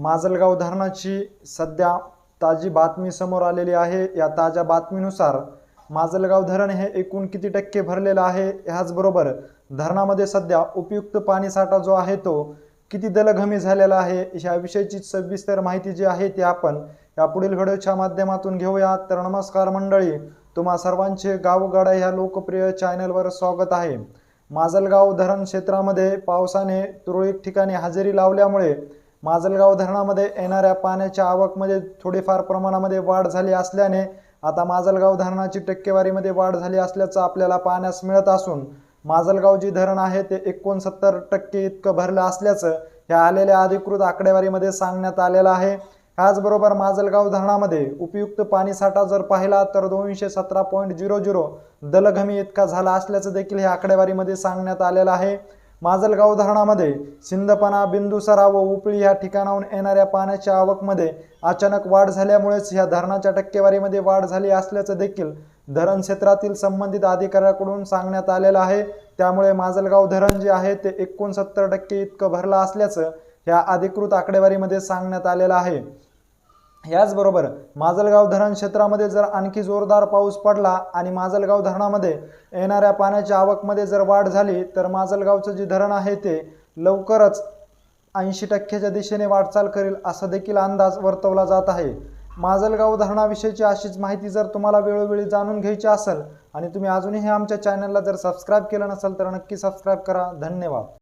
माजलगाव धरणाची सध्या ताजी बातमी समोर आलेली आहे. या ताज्या बातमीनुसार माजलगाव धरण हे एकूण किती टक्के भरलेलं आहे ह्याचबरोबर धरणामध्ये सध्या उपयुक्त पाणीसाठा जो आहे तो किती दलघमी झालेला आहे ह्याविषयीची सविस्तर माहिती जी आहे ती आपण या पुढील व्हिडिओच्या माध्यमातून घेऊया. तर नमस्कार मंडळी तुम्हा सर्वांचे गावगाडा ह्या लोकप्रिय चॅनलवर स्वागत आहे. माजलगाव धरण क्षेत्रामध्ये पावसाने तुरळक ठिकाणी हजेरी लावल्यामुळे माजलगाव धरणामध्ये येणाऱ्या पाण्याच्या आवकमध्ये थोडीफार प्रमाणामध्ये वाढ झाली असल्याने आता माजलगाव धरणाची टक्केवारीमध्ये वाढ झाली असल्याचं आपल्याला पाहण्यास मिळत असून माजलगाव जी धरण आहे ते एकोणसत्तर टक्के इतकं भरलं असल्याचं ह्या आलेल्या अधिकृत आकडेवारीमध्ये सांगण्यात आलेलं आहे. त्याचबरोबर माजलगाव धरणामध्ये उपयुक्त पाणीसाठा जर पाहिला तर दोनशे सतरा पॉईंट झिरो झिरो दलघमी इतका झाला असल्याचं देखील ह्या आकडेवारीमध्ये सांगण्यात आलेलं आहे. माजलगाव धरणामध्ये सिंदपणा बिंदुसरा व उपळी या ठिकाणाहून येणाऱ्या पाण्याच्या आवकमध्ये अचानक वाढ झाल्यामुळेच ह्या धरणाच्या टक्केवारीमध्ये वाढ झाली असल्याचं देखील धरण क्षेत्रातील संबंधित अधिकाऱ्याकडून सांगण्यात आलेलं आहे. त्यामुळे माजलगाव धरण जे आहे ते एकोणसत्तर टक्के इतकं भरलं असल्याचं ह्या अधिकृत आकडेवारीमध्ये सांगण्यात आलेलं आहे. याचबरोबर माजलगाव धरण क्षेत्रामध्ये जर आणखी जोरदार पाऊस पडला आणि माजलगाव धरणामध्ये येणाऱ्या पाण्याच्या आवकमध्ये जर वाढ झाली तर माजलगावचं जे धरण आहे ते लवकरच ऐंशी टक्क्याच्या दिशेने वाटचाल करेल असा देखील अंदाज वर्तवला जात आहे. माजलगाव धरणाविषयीची अशीच माहिती जर तुम्हाला वेळोवेळी जाणून घ्यायची असेल आणि तुम्ही अजूनही आमच्या चॅनलला जर सबस्क्राईब केलं नसेल तर नक्की सबस्क्राईब करा. धन्यवाद.